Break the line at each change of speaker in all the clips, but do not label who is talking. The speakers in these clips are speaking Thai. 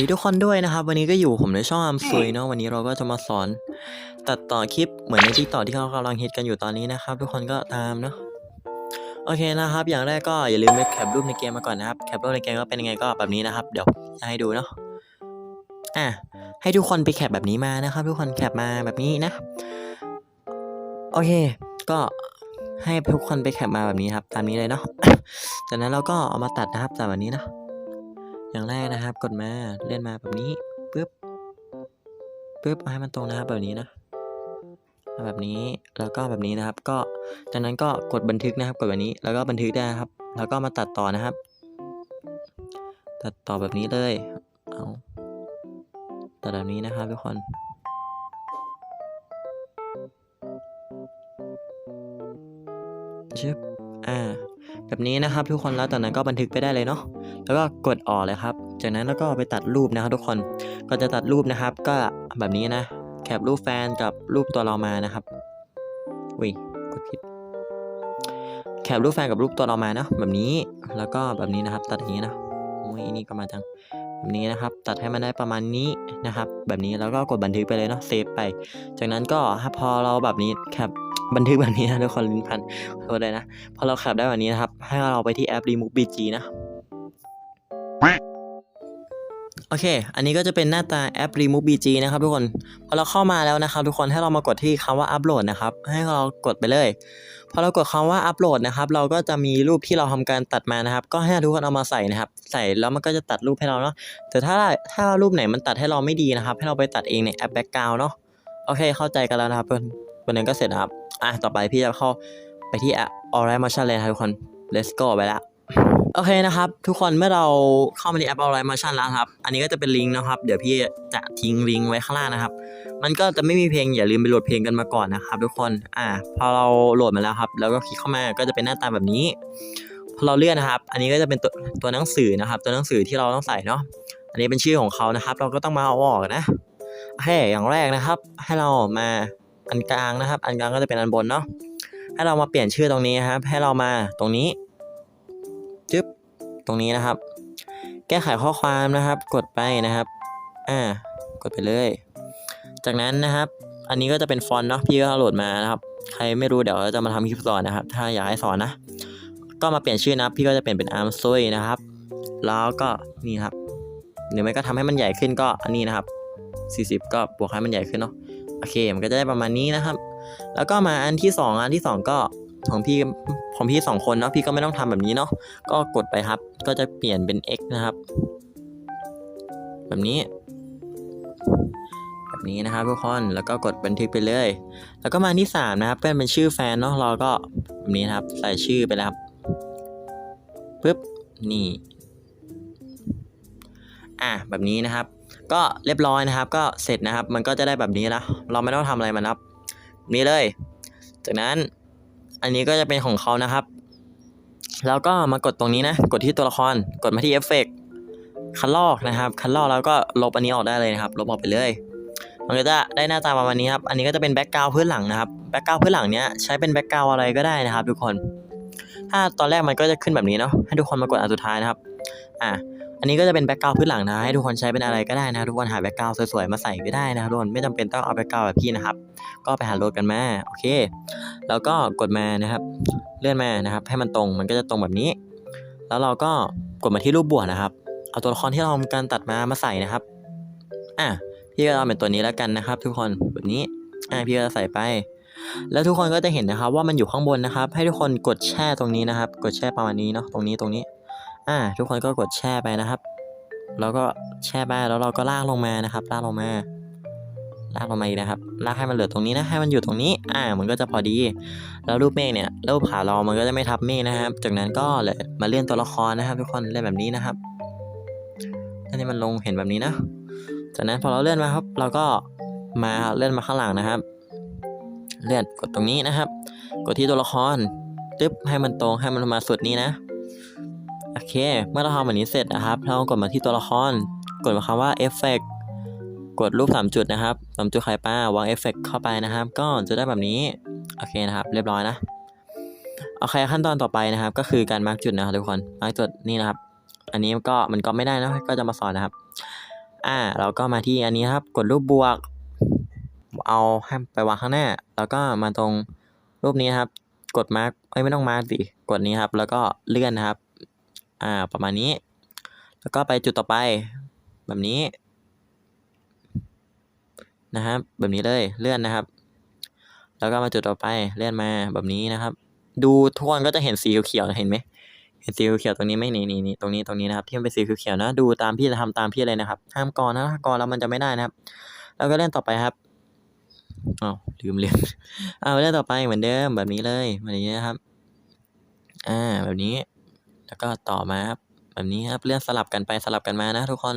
สวัสดีทุกคนด้วยนะครับ วันนี้ก็อยู่ผมในช่องอัมซุยเนาะวันนี้เราก็จะมาสอน ตัดต่อคลิปเหมือนในทิกตอกที่เขากำลังฮิตกันอยู่ตอนนี้นะครับ ทุกคนก็ตามเนาะโอเคนะครับ อย่างแรกก็อย่าลืมไปแคปรูปในเกมมาก่อนนะครับแคปรูปในเกมก็เป็นยังไงก็แบบนี้นะครับ เดี๋ยวจะให้ดูเนาะอะให้ทุกคนไปแคปแบบนี้มานะครับ ทุกคนแคปมาแบบนี้นะ โอเค ก็ให้ทุกคนไปแคปมาแบบนี้ครับ ตามนี้เลยเนาะจากนั้นเราก็เอามาตัดนะครับจากแบบนี้เนาะ อย่างแรกนะครับ กดมาเลื่อนมาแบบนี้ปึ๊บปึ๊บให้มันตรงนะครับแบบนี้นะแบบนี้แล้วก็แบบนี้นะครับ ก็จากนั้นก็กดบันทึกนะครับ กดแบบนี้แล้วก็บันทึกได้ครับ แล้วก็มาตัดต่อนะครับ ตัดต่อแบบนี้เลยเอาตัดแบบนี้นะครับทุกคนชึบอ่า แบบนี้นะครับทุกคนแล้วจากนั้นก็บันทึกไปได้เลยเนาะ แล้วก็กดออกเลยครับ จากนั้นแล้วก็ไปตัดรูปนะครับ ทุกคนก็จะตัดรูปนะครับ ก็แบบนี้นะแคปรูปแฟนกับรูปตัวเรามานะครับอุ้ยกดผิดแคปรูปแฟนกับรูปตัวเรามานะแบบนี้แล้วก็แบบนี้นะครับ ตัดอย่างนี้นะโอ้ยนี่ก็มาจังแบบนี้นะครับ ตัดให้มันได้ประมาณนี้นะครับ แบบนี้แล้วก็กดบันทึกไปเลยเนาะเซฟไป จากนั้นก็พอเราแบบนี้แคปบันทึกแบบนี้นะทุกคนลิ้นพันโทษเลยนะพอเราแคปได้แบบนี้นะครับ ให้เราไปที่แอป Remove BG นะ โอเค อันนี้ก็จะเป็นหน้าตาแอป Remove BG นะครับทุกคน พอเราเข้ามาแล้วนะครับ ทุกคนให้เรามากดที่คำว่าอัปโหลดนะครับ ให้เรากดไปเลย พอเรากดคำว่าอัปโหลดนะครับ เราก็จะมีรูปที่เราทำการตัดมานะครับ ก็ให้ทุกคนเอามาใส่นะครับ ใส่แล้วมันก็จะตัดรูปให้เราเนาะ แต่ถ้าถ้ารูปไหนมันตัดให้เราไม่ดีนะครับ ให้เราไปตัดเองในแอป Background เนาะ โอเค เข้าใจกันแล้วนะครับเพื่อนวันนี้ก็เสร็จนะครับ อะ ต่อไปพี่จะเข้าไปที่แอป Alright Motion เลยนะครับทุกคน Let's go ไปแล้ว โอเคนะครับ ทุกคนเมื่อเราเข้ามาในแอป Alright Motion แล้วครับ อันนี้ก็จะเป็นลิงก์นะครับ เดี๋ยวพี่จะทิ้งลิงก์ไว้ข้างล่างนะครับ มันก็จะไม่มีเพลงอย่าลืมไปโหลดเพลงกันมาก่อนนะครับ ทุกคน อ่า พอเราโหลดมาแล้วครับ แล้วก็คลิกเข้ามาก็จะเป็นหน้าตาแบบนี้ พอเราเลื่อนนะครับ อันนี้ก็จะเป็นตัวตัวหนังสือนะครับ ตัวหนังสือที่เราต้องใส่เนาะ อันนี้เป็นชื่อของเขานะครับ เราก็ต้องมาเอาออกนะ โอเค อย่างแรกนะครับ ให้เรามาอันกลางนะครับ อันกลางก็จะเป็นอันบนเนาะ ให้เรามาเปลี่ยนชื่อตรงนี้ครับ ให้เรามาตรงนี้ ตรงนี้นะครับ แก้ไขข้อความนะครับ กดไปนะครับ อ่า กดไปเลย จากนั้นนะครับ อันนี้ก็จะเป็นฟอนต์เนาะพี่ก็โหลดมานะครับ ใครไม่รู้เดี๋ยวจะมาทำคลิปสอนนะครับ ถ้าอยากให้สอนนะ ก็มาเปลี่ยนชื่อนะพี่ก็จะเปลี่ยนเป็นอาร์มซุยนะครับ แล้วก็นี่ครับ หรือไม่ก็ทำให้มันใหญ่ขึ้นก็อันนี้นะครับ 40 ก็บวกให้มันใหญ่ขึ้นเนาะ โอเค มันก็จะได้ประมาณนี้นะครับ แล้วก็มาอันที่สองอันที่สองก็ ของพี่ของพี่สองคนเนาะพี่ก็ไม่ต้องทำแบบนี้เนาะก็กดไปครับ ก็จะเปลี่ยนเป็น x นะครับ แบบนี้ แบบนี้นะครับทุกคนแล้วก็กดบันทึกไปเลย แล้วก็มาที่สามนะครับเป็นเป็นชื่อแฟนเนาะเราก็แบบนี้นะครับ ใส่ชื่อไปแล้วครับปึ๊บนี่อะแบบนี้นะครับ ก็เรียบร้อยนะครับ ก็เสร็จนะครับ มันก็จะได้แบบนี้นะเราไม่ต้องทำอะไรมันครับ นี้เลย จากนั้น อันนี้ก็จะเป็นของเขานะครับ แล้วก็มากดตรงนี้นะ กดที่ตัวละคร กดมาที่เอฟเฟกคันลอกนะครับคันลอกแล้วก็ลบอันนี้ออกได้เลยนะครับ ลบออกไปเลยมันก็จะได้หน้าตาประมาณนี้ครับ อันนี้ก็จะเป็นแบ็กกราวพื้นหลังนะครับ แบ็กกราวพื้นหลังเนี้ยใช้เป็นแบ็กกราวอะไรก็ได้นะครับ ทุกคน ถ้าตอนแรกมันก็จะขึ้นแบบนี้เนาะ ให้ทุกคนมากดอันสุดท้ายนะครับ อะ อันนี้ก็จะเป็นแบ็กกราวด์พื้นหลังนะให้ทุกคนใช้เป็นอะไรก็ได้นะทุกคนหาแบ็กกราวด์สวยๆมาใส่ก็ได้นะทุกคนไม่จำเป็นต้องเอาแบ็กกราวด์แบบพี่นะครับ ก็ไปหาโหลดกันมาโอเค แล้วก็กดมานะครับเลื่อนมานะครับ ให้มันตรงมันก็จะตรงแบบนี้ แล้วเราก็กดมาที่รูปบวกนะครับเอาตัวละครที่เราทำการตัดมามาใส่นะครับอะพี่ก็เอาเป็นตัวนี้แล้วกันนะครับ ทุกคนแบบนี้อะพี่ก็ใส่ไป แล้วทุกคนก็จะเห็นนะครับว่ามันอยู่ข้างบนนะครับ ให้ทุกคนกดแช่ตรงนี้นะครับ กดแช่ประมาณนี้เนาะตรงนี้ตรงนี้ อ่า ทุกคนก็กดแช่ไปนะครับ แล้วก็แช่ไปแล้วเราก็ลากลงมานะครับ ลากลงมา ลากลงมาอีกนะครับ ลากให้มันเหลือตรงนี้นะ ให้มันอยู่ตรงนี้ อ่า มันก็จะพอดี แล้วรูปเมฆเนี่ย รูปขาเรามันก็จะไม่ทับเมฆนะครับ จากนั้นก็เลยมาเลื่อนตัวละครนะครับ ทุกคนเลื่อนแบบนี้นะครับอันนี้มันลงเห็นแบบนี้นะ จากนั้นพอเราเลื่อนมาครับ เราก็มาเลื่อนมาข้างหลังนะครับ เลื่อนกดตรงนี้นะครับ กดที่ตัวละครตึ๊บให้มันตรงให้มันมาสุดนี้นะ โอเค เมื่อเราทำแบบนี้เสร็จนะครับเรากดมาที่ตัวละคร กดมาคำว่าเอฟเฟกกดรูปสามจุดนะครับสามจุดไข่ป้าวางเอฟเฟกเข้าไปนะครับ ก็จะได้แบบนี้ โอเคนะครับ เรียบร้อยนะ โอเคขั้นตอนต่อไปนะครับ ก็คือการมาร์กจุดนะครับทุกคน มาร์กจุดนี่นะครับ อันนี้ก็มันก็ไม่ได้นะ ก็จะมาสอนนะครับ อ่า เราก็มาที่อันนี้ครับ กดรูปบวก เอาให้ไปวางข้างหน้า แล้วก็มาตรงรูปนี้ครับ กดมาร์กไม่ต้องมาร์กสิ กดนี้ครับ แล้วก็เลื่อนนะครับ อ่า ประมาณนี้ แล้วก็ไปจุดต่อไป แบบนี้ นะครับ แบบนี้เลยเลื่อนนะครับ แล้วก็มาจุดต่อไปเลื่อนมาแบบนี้นะครับ ดูทุกคนก็จะเห็นสีเขียวเห็นไหมเห็นสีเขียวตรงนี้ไหมนี่นี่นี่ตรงนี้ตรงนี้นะครับ ที่มันเป็นสีเขียวนะดูตามพี่จะทำตามพี่เลยนะครับ ห้ามกรนะถ้ากรแล้วมันจะไม่ได้นะครับ แล้วก็เล่นต่อไปครับอ้าวลืมเล่นเอาเล่นต่อไปเหมือนเดิมแบบนี้เลยแบบนี้นะครับ อ่าแบบนี้ แล้วก็ต่อมาครับแบบนี้ครับเลื่อนสลับกันไปสลับกันมานะทุกคน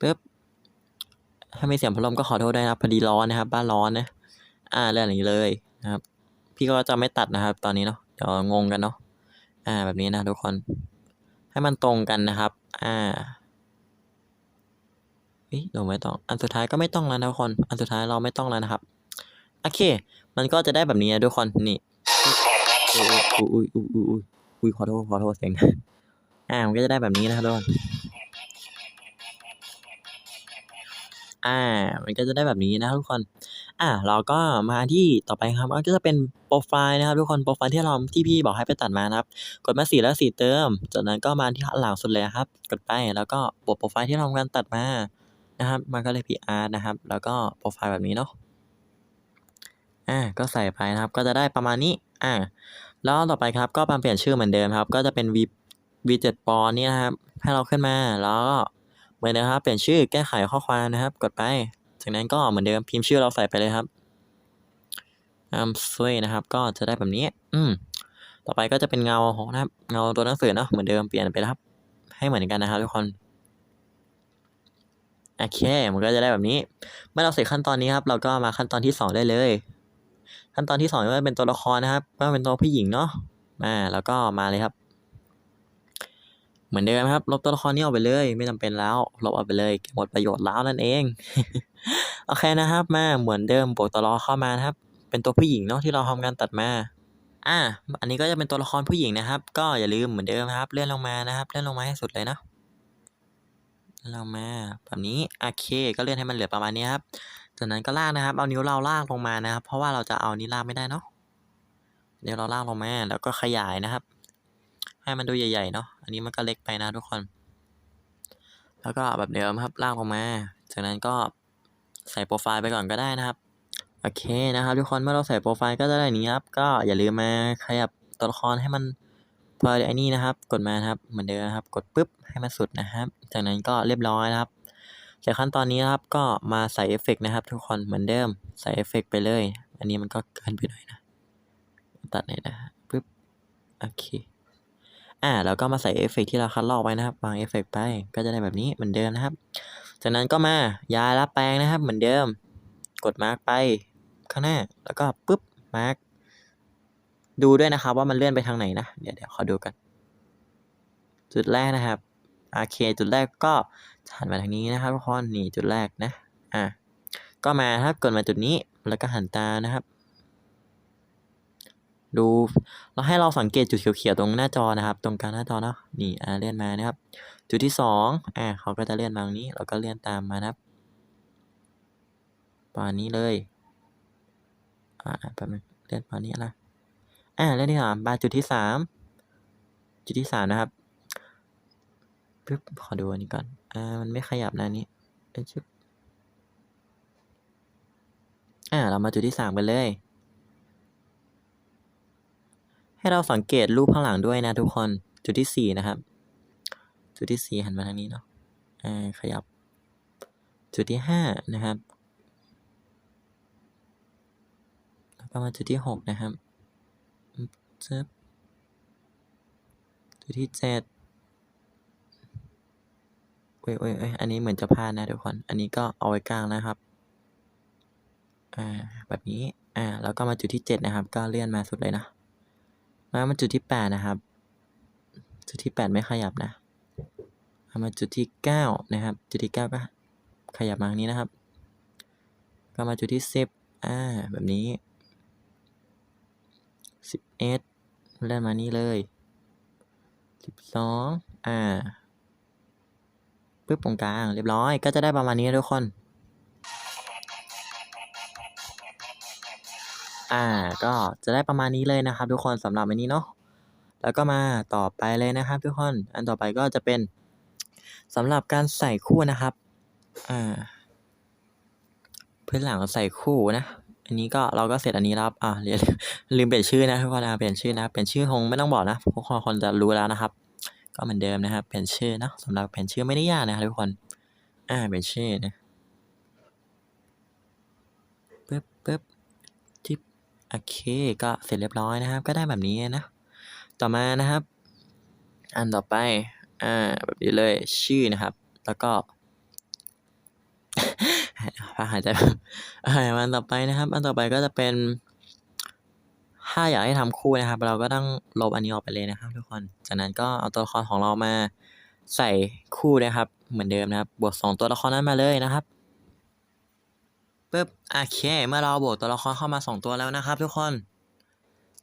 ปึ๊บถ้าไม่เสียงพัดลมก็ขอโทษด้วยนะครับพอดีร้อนนะครับ บ้านร้อนนะ อ่าเลื่อนอย่างนี้เลยนะครับ พี่ก็จะไม่ตัดนะครับ ตอนนี้เนาะเดี๋ยวงงกันเนาะอ่า แบบนี้นะทุกคน ให้มันตรงกันนะครับ อ่าเฮ้ยเราไม่ต้อง อันสุดท้ายก็ไม่ต้องแล้วนะทุกคน อันสุดท้ายเราไม่ต้องแล้วนะครับ โอเค มันก็จะได้แบบนี้นะทุกคน นี่ อุ้ยอุ้ยอุ้ยอุ้ย อุ้ยขอโทษขอโทษเสียงอ่ามันก็จะได้แบบนี้นะครับทุกคนอ่า มันก็จะได้แบบนี้นะครับทุกคน อ่า เราก็มาที่ต่อไปครับก็จะเป็นโปรไฟล์นะครับทุกคน โปรไฟล์ที่เราที่พี่บอกให้ไปตัดมานะครับ กดมาสีแล้วสีเติม จากนั้นก็มาที่หลังสุดเลยครับ กดไป แล้วก็บวกโปรไฟล์ที่เราทำการตัดมา นะครับ มันก็เลย PR นะครับ แล้วก็โปรไฟล์แบบนี้เนาะ อ่า ก็ใส่ไปนะครับ ก็จะได้ประมาณนี้ อ่า แล้วต่อไปครับก็มาเปลี่ยนชื่อเหมือนเดิมครับ ก็จะเป็น V V7 ปอนนี่นะครับ ให้เราขึ้นมาแล้วเหมือนเดิมครับ เปลี่ยนชื่อแก้ไขข้อความนะครับ กดไป จากนั้นก็เหมือนเดิมพิมพ์ชื่อเราใส่ไปเลยครับอัมสวยนะครับ ก็จะได้แบบนี้ อืมต่อไปก็จะเป็นเงาของนะครับ เงาตัวหนังสือเนาะเหมือนเดิมเปลี่ยนไปครับ ให้เหมือนกันนะครับทุกคนโอเค มันก็จะได้แบบนี้ เมื่อเราเสร็จขั้นตอนนี้ครับ เราก็มาขั้นตอนที่สองได้เลย ขั้นตอนที่สองก็เป็นตัวละครนะครับว่าเป็นตัวผู้หญิงเนาะมาแล้วก็มาเลยครับ เหมือนเดิมครับ ลบตัวละครนี้ออกไปเลย ไม่จำเป็นแล้วลบออกไปเลยหมดประโยชน์แล้วนั่นเองโอเคนะครับ มาเหมือนเดิมบวกตัวละครเข้ามานะครับ เป็นตัวผู้หญิงเนาะที่เราทำการตัดมาอ่าอันนี้ก็จะเป็นตัวละครผู้หญิงนะครับ ก็อย่าลืมเหมือนเดิมครับ เลื่อนลงมานะครับ เลื่อนลงมาให้สุดเลยนะเลื่อนลงมาแบบนี้โอเค ก็เลื่อนให้มันเหลือประมาณนี้ครับ จากนั้นก็ลากนะครับ เอานิ้วเราลากลงมานะครับ เพราะว่าเราจะเอานี้ลากไม่ได้เนาะเดี๋ยวเราลากลงมาแล้วก็ขยายนะครับ ให้มันดูใหญ่ๆเนาะอันนี้มันก็เล็กไปนะทุกคน แล้วก็แบบเดิมครับลากลงมาจากนั้นก็ใส่โปรไฟล์ไปก่อนก็ได้นะครับโอเคนะครับ ทุกคนเมื่อเราใส่โปรไฟล์ก็จะได้นี้ครับ ก็อย่าลืมมาขยับตัวละครให้มันพอไอ้นี่นะครับ กดมาครับเหมือนเดิมครับ กดปุ๊บให้มันสุดนะครับ จากนั้นก็เรียบร้อยนะครับ เสร็จขั้นตอนนี้นะครับก็มาใส่เอฟเฟกต์นะครับ ทุกคนเหมือนเดิมใส่เอฟเฟกต์ไปเลย อันนี้มันก็เกินไปหน่อยนะ ตัดหน่อยนะปึ๊บโอเคอ่าแล้วก็มาใส่เอฟเฟกต์ที่เราคัดลอกไว้นะครับวางเอฟเฟกต์ไปก็จะได้แบบนี้เหมือนเดิมนะครับ จากนั้นก็มาย้ายรับแปลงนะครับ เหมือนเดิม กดมาร์กไปข้างหน้าแล้วก็ปุ๊บมาร์กดูด้วยนะครับว่ามันเลื่อนไปทางไหนนะ เดี๋ยวเดี๋ยวขอดูกัน จุดแรกนะครับโอเคจุดแรกก็ หันมาทางนี้นะครับทุกคนนี่จุดแรกนะอะก็มาครับกดมาจุดนี้แล้วก็หันตานะครับ ดูเราให้เราสังเกตจุดเขียวๆตรงหน้าจอนะครับ ตรงกลางหน้าจอเนาะนี่อ่าเลื่อนมานะครับ จุดที่สองอ่าเขาก็จะเลื่อนมาตรงนี้เราก็เลื่อนตามมานะครับประมาณนี้เลยอ่าแป๊บนึงเลื่อนประมาณนี้นะอ่าเลื่อนที่สามมาจุดที่สามจุดที่สามนะครับปึ๊บขอดูอันนี้ก่อน อ่า มันไม่ขยับนะอันนี้เอ้ยชึบอ่า เรามาจุดที่สามกันเลย ให้เราสังเกตรูปข้างหลังด้วยนะทุกคน จุดที่สี่นะครับ จุดที่สี่หันมาทางนี้เนาะ อ่า ขยับ จุดที่ห้านะครับ แล้วก็มาจุดที่หกนะครับจึ๊บจุดที่เจ็ด อ้ยโอ้ยโอ้ยอันนี้เหมือนจะพลาดนะทุกคน อันนี้ก็เอาไว้กลางนะครับ อ่า แบบนี้ อ่า แล้วก็มาจุดที่เจ็ดนะครับ ก็เลื่อนมาสุดเลยนะ มามาจุดที่แปดนะครับ จุดที่แปดไม่ขยับนะมาจุดที่เก้านะครับ จุดที่เก้าก็ขยับมาทางนี้นะครับ ก็มาจุดที่สิบอ่า แบบนี้สิบเอ็ดเลื่อนมานี่เลยสิบสองอ่า ปึ๊บตรงกลางเรียบร้อย ก็จะได้ประมาณนี้ทุกคน อ่าก็จะได้ประมาณนี้เลยนะครับ ทุกคนสำหรับอันนี้เนาะแล้วก็มาต่อไปเลยนะครับ ทุกคน อันต่อไปก็จะเป็นสำหรับการใส่คู่นะครับอ่าพื้นหลังใส่คู่นะอันนี้ก็เราก็เสร็จอันนี้แล้วอ่าลืมเปลี่ยนชื่อนะทุกคนอ่าเปลี่ยนชื่อนะเปลี่ยนชื่อคงไม่ต้องบอกนะทุกคนจะรู้แล้วนะครับ ก็เหมือนเดิมนะครับเปลี่ยนชื่อเนะสำหรับเปลี่ยนชื่อไม่ได้ยากนะครับทุกคน อ่าเปลี่ยนชื่อนะปึ๊บปึ๊บจิ๊บโอเคก็เสร็จเรียบร้อยนะครับ ก็ได้แบบนี้นะ ต่อมานะครับ อันต่อไป อ่า แบบนี้เลยชื่อนะครับ แล้วก็พักหายใจอ่าอันต่อไปนะครับ อันต่อไปก็จะเป็น ถ้าอยากให้ทำคู่นะครับ เราก็ต้องลบอันนี้ออกไปเลยนะครับทุกคน จากนั้นก็เอาตัวละครของเรามาใส่คู่นะครับ เหมือนเดิมนะครับ บวกสองตัวละครนั้นมาเลยนะครับปึ๊บโอเค เมื่อเราบวกตัวละครเข้ามาสองตัวแล้วนะครับ ทุกคน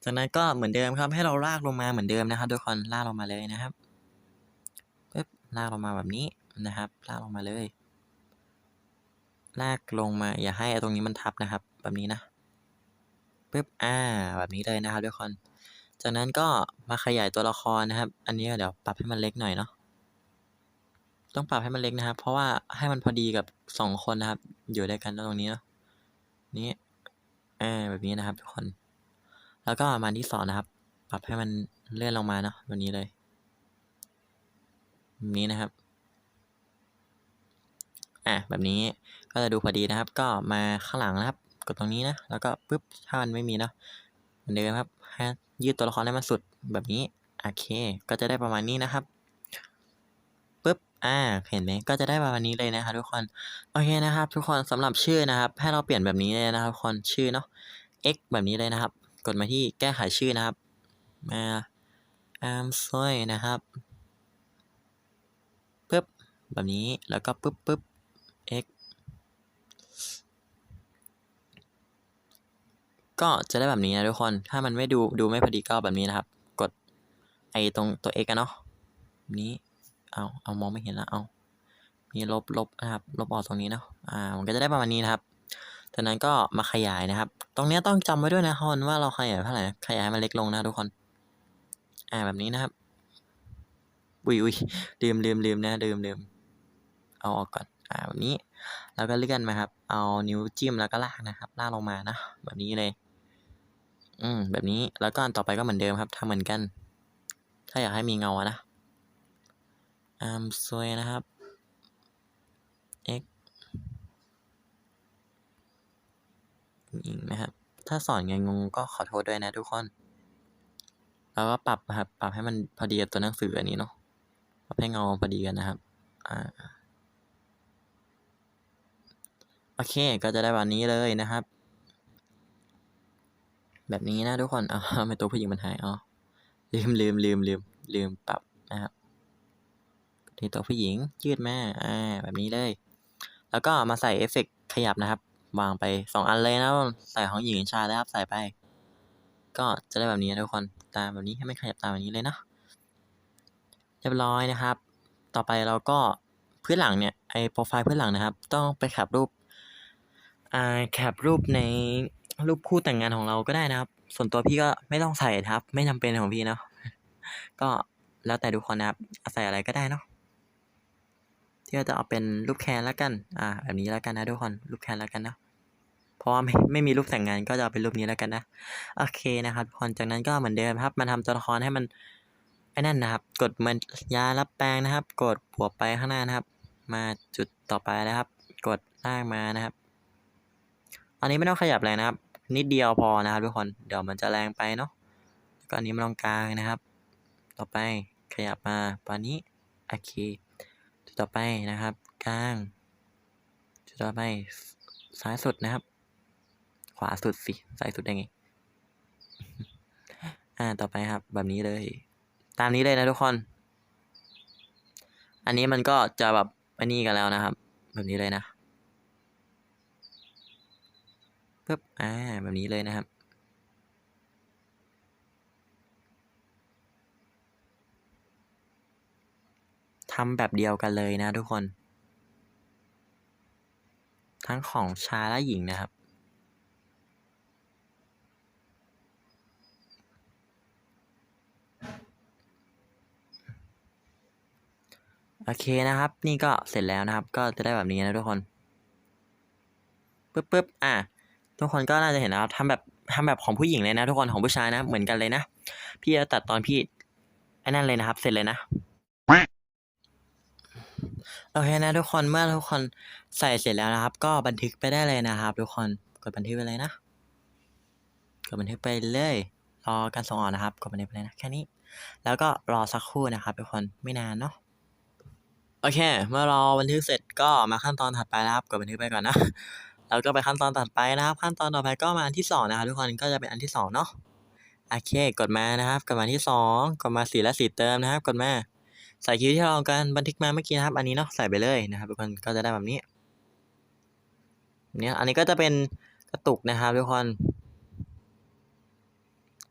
จากนั้นก็เหมือนเดิมครับ ให้เราลากลงมาเหมือนเดิมนะครับ ทุกคนลากลงมาเลยนะครับปึ๊บลากลงมาแบบนี้นะครับ ลากลงมาเลย ลากลงมา อย่าให้ไอ้ตรงนี้มันทับนะครับ แบบนี้นะ ปึ๊บอ่า แบบนี้เลยนะครับทุกคน จากนั้นก็มาขยายตัวละครนะครับ อันนี้เดี๋ยวปรับให้มันเล็กหน่อยเนาะต้องปรับให้มันเล็กนะครับ เพราะว่าให้มันพอดีกับสองคนนะครับ อยู่ด้วยกันตรงนี้เนาะนี้อ่าแบบนี้นะครับทุกคน แล้วก็มาที่สองนะครับ ปรับให้มันเลื่อนลงมาเนาะแบบนี้เลยแบบนี้นะครับอะแบบนี้ก็จะดูพอดีนะครับ ก็มาข้างหลังนะครับ กดตรงนี้นะ แล้วก็ปุ๊บ ถ้ามันไม่มีเนาะเหมือนเดิมครับให้ยืดตัวละครให้มันสุดแบบนี้ โอเค ก็จะได้ประมาณนี้นะครับปุ๊บ อ่า เห็นไหมก็จะได้ประมาณนี้เลยนะครับทุกคน โอเคนะครับ ทุกคนสำหรับชื่อนะครับ ให้เราเปลี่ยนแบบนี้เลยนะครับทุกคนชื่อเนาะ x แบบนี้เลยนะครับ กดมาที่แก้ไขชื่อนะครับ มา I'm sorry นะครับปุ๊บ แบบนี้ แล้วก็ปุ๊บปุ๊บ x ก็จะได้แบบนี้นะทุกคน ถ้ามันไม่ดูดูไม่พอดีก็แบบนี้นะครับ กดไอตรงตัว x อะเนาะนี้เอาเอามองไม่เห็นละเอามีลบลบนะครับ ลบออกตรงนี้เนาะอ่ามันก็จะได้ประมาณนี้นะครับจากนั้นก็มาขยายนะครับ ตรงเนี้ยต้องจำไว้ด้วยนะฮอนว่าเราขยายเท่าไหร่ขยายมันเล็กลงนะทุกคน อ่าแบบนี้นะครับอุ้ยอุ้ยลืมลืมลืมนะลืมลืมเอาออกก่อนอ่าแบบนี้ แล้วก็เลื่อนมาครับ เอานิ้วจิ้มแล้วก็ลากนะครับ ลากลงมานะ แบบนี้เลย อืม แบบนี้แล้วก็อันต่อไปก็เหมือนเดิมครับทำเหมือนกัน ถ้าอยากให้มีเงานะอามซวยนะครับ x อีกนะครับ ถ้าสอนไงงงก็ขอโทษด้วยนะทุกคน แล้วก็ปรับนะครับ ปรับให้มันพอดีกับตัวหนังสืออันนี้เนาะ ปรับให้เงาพอดีกันนะครับ อ่า โอเค ก็จะได้วันนี้เลยนะครับ แบบนี้นะทุกคนอ๋อไม่ตัวผู้หญิงมันหายอ๋อลืมลืมลืมลืมลืมปรับนะครับที่ตัวผู้หญิงยืดแมาอ่าแบบนี้เลย แล้วก็มาใส่เอฟเฟกต์ขยับนะครับ วางไปสองอันเลยนะใส่ของหญิงชายนะครับใส่ไป ก็จะได้แบบนี้นะทุกคนตามแบบนี้ให้มันขยับตามแบบนี้เลยนะเรียบร้อยนะครับ ต่อไปเราก็พื้นหลังเนี่ยไอโปรไฟล์พื้นหลังนะครับ ต้องไปแคปรูปอ่าแคปรูปใน รูปคู่แต่งงานของเราก็ได้นะครับ ส่วนตัวพี่ก็ไม่ต้องใส่ครับ ไม่จำเป็นของพี่เนาะก็แล้วแต่ทุกคนนะครับใส่อะไรก็ได้เนาะที่เราจะเอาเป็นรูปแคนแล้วกัน อ่า แบบนี้แล้วกันนะทุกคน รูปแคนแล้วกันนะ เพราะว่าไม่ไม่มีรูปแต่งงานก็จะเอาเป็นรูปนี้แล้วกันนะ โอเคนะครับทุกคนจากนั้นก็เหมือนเดิมครับ มันทำตัวละครให้มันไอ้นั่นนะครับ กดมันยารับแปลงนะครับ กดบวกไปข้างหน้านะครับ มาจุดต่อไปนะครับ กดล่ากมานะครับ อันนี้ไม่ต้องขยับแรงนะครับ นิดเดียวพอนะครับทุกคน เดี๋ยวมันจะแรงไปเนาะแล้วก็อันนี้มันตรงกลางนะครับ ต่อไปขยับมาปานนี้โอเคจุดต่อไปนะครับ กลางจุดต่อไปซ้ายสุดนะครับ ขวาสุดสิซ้ายสุดได้ไงอ่าต่อไปครับ แบบนี้เลย ตามนี้เลยนะทุกคน อันนี้มันก็จะแบบอันนี้กันแล้วนะครับ แบบนี้เลยนะ ปึ๊บอ่าแบบนี้เลยนะครับททำแบบเดียวกันเลยนะทุกคน ทั้งของชายและหญิงนะครับ โอเคนะครับ นี่ก็เสร็จแล้วนะครับ ก็จะได้แบบนี้นะทุกคนปึ๊บปึ๊บอะ ทุกคนก็น่าจะเห็นนะครับทำแบบทำแบบของผู้หญิงเลยนะ ทุกคนของผู้ชายนะ เหมือนกันเลยนะ พี่จะตัดตอนพี่ไอ้นั่นเลยนะครับ เสร็จเลยนะโอเคนะทุกคนเมื่อทุกคนใส่เสร็จแล้วนะครับ ก็บันทึกไปได้เลยนะครับ ทุกคนกดบันทึกไปเลยนะกดบันทึกไปเลยรอการส่งออกนะครับกดบันทึกไปเลยนะแค่นี้ แล้วก็รอสักครู่นะครับ ทุกคนไม่นานเนาะโอเค เมื่อรอบันทึกเสร็จก็มาขั้นตอนถัดไปนะครับกดบันทึกไปก่อนนะ แล้วก็ไปขั้นตอนถัดไปนะครับ ขั้นตอนต่อไปก็มาอันที่สองนะครับทุกคนก็จะเป็นอันที่สองเนาะโอเค กดมานะครับกดมาที่สองกดมาสีและสีเติมนะครับ กดมาใส่คิวที่เราการบันทึกมาเมื่อกี้นะครับ อันนี้เนาะใส่ไปเลยนะครับทุกคนก็จะได้แบบนี้เนี่ยอันนี้ก็จะเป็นกระตุกนะครับทุกคน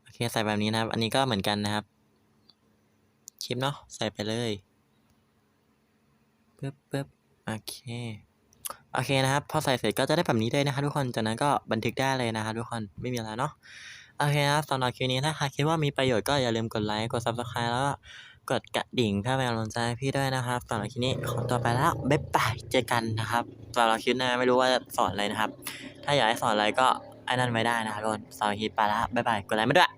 โอเคใส่แบบนี้นะครับ อันนี้ก็เหมือนกันนะครับคลิปเนาะใส่ไปเลยปึ๊บปึ๊บโอเค โอเคนะครับ พอใส่เสร็จก็จะได้แบบนี้เลยนะครับทุกคนจากนั้นก็บันทึกได้เลยนะครับทุกคนไม่มีอะไรเนาะโอเคนะครับสำหรับคลิปนี้ถ้าใครคิดว่ามีประโยชน์ก็อย่าลืมกดไลค์กด subscribe แล้วก็กดกระดิ่งเพื่อเป็นกำลังใจให้พี่ด้วยนะครับสำหรับคลิปนี้ขอตัวไปแล้วบ๊ายบายเจอกันนะครับสำหรับคลิปหน้าไม่รู้ว่าจะสอนอะไรนะครับ ถ้าอยากให้สอนอะไรก็ไอ้นั่นไว้ได้นะครับทุกคนสำหรับคลิปไปแล้วบ๊ายบายกดไลค์มาด้วย